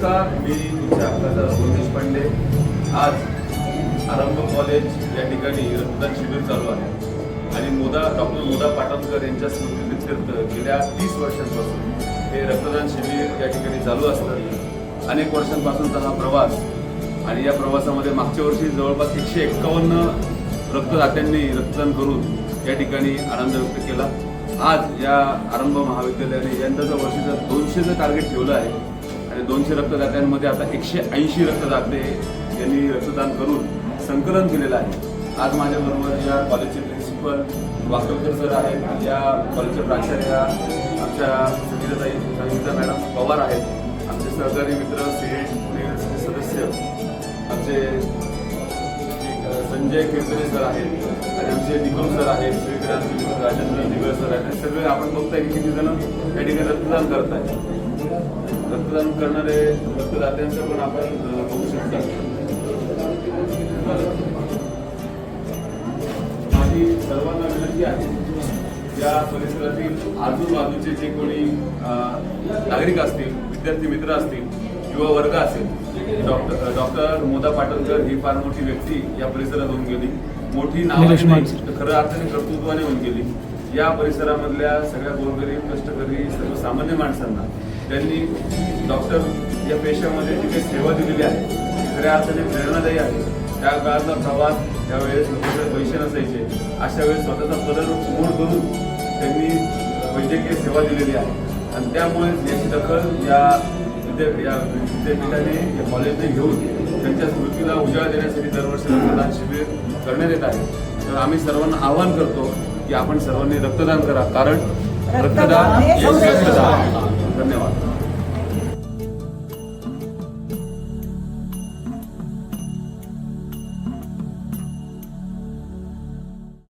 नमस्कार मी तुमच्या हक्काचा रोहन पांडे आज आरंभ कॉलेज या ठिकाणी रक्तदान शिबिर चालू आहे. आणि मोदा डॉक्टर मोदा पाटणकर यांच्या स्मृतीप्रित्यर्थ गेल्या तीस वर्षांपासून हे रक्तदान शिबिर या ठिकाणी चालू असतं. अनेक वर्षांपासूनचा हा प्रवास आणि या प्रवासामध्ये मागच्या वर्षी जवळपास एकशे एक्कावन्न रक्तदात्यांनी रक्तदान करून या ठिकाणी आनंद व्यक्त केला. आज या आरंभ महाविद्यालयाने यंदाचं वर्षीचं दोनशेचं टार्गेट ठेवलं आहे दोनशे रक्तदात्यांमध्ये आता एकशे ऐंशी रक्तदाते यांनी रक्तदान करून संकलन केलेलं आहे. आज माझ्याबरोबर या कॉलेजचे प्रिन्सिपल वाकवकर सर आहेत या कॉलेजच्या प्राचार्या आमच्या संगीताताई संगीता मॅडम पवार आहेत. आमचे सहकारी मित्र सिनेट पुणे सदस्य आमचे संजय किरकरे सर आहेत आणि आमचे निगम सर आहेत वेगवेगळे राजेंद्र दिगळ सर आहेत. सगळे आपण बघताय की किती जण या ठिकाणी रक्तदान करत आहेत रक्तदान करणारे रक्तदात्यांचं पण आपण बघू शकता. माझी सर्वांना विनंती आहे या परिसरातील आजूबाजूचे जे कोणी नागरिक असतील विद्यार्थी मित्र असतील युवा वर्ग असेल डॉक्टर डॉक्टर मोदा पाटणकर ही फार मोठी व्यक्ती या परिसरात होऊन गेली. मोठी नाव. खरं अर्थाने कर्तृत्वाने होऊन गेली. या परिसरामधल्या सगळ्या गोरगरीब कष्टकरी सर्वसामान्य माणसांना त्यांनी डॉक्टर या पेशामध्ये जी काही सेवा दिलेली आहे खऱ्या अर्थाने प्रेरणादायी आहे. त्या काळातला प्रवास त्यावेळेस लोकांकडे पैसे नसायचे. अशा वेळेस स्वतःचा पदर मोड करून त्यांनी वैद्यकीय सेवा दिलेली आहे. आणि त्यामुळे याची दखल या या विद्यापीठाने या कॉलेजने घेऊन त्यांच्या स्मृतीला उजाळा देण्यासाठी दरवर्षी रक्तदान शिबिर करण्यात येत आहे. तर आम्ही सर्वांना आवाहन करतो की आपण सर्वांनी रक्तदान करा. कारण रक्तदान. धन्यवाद.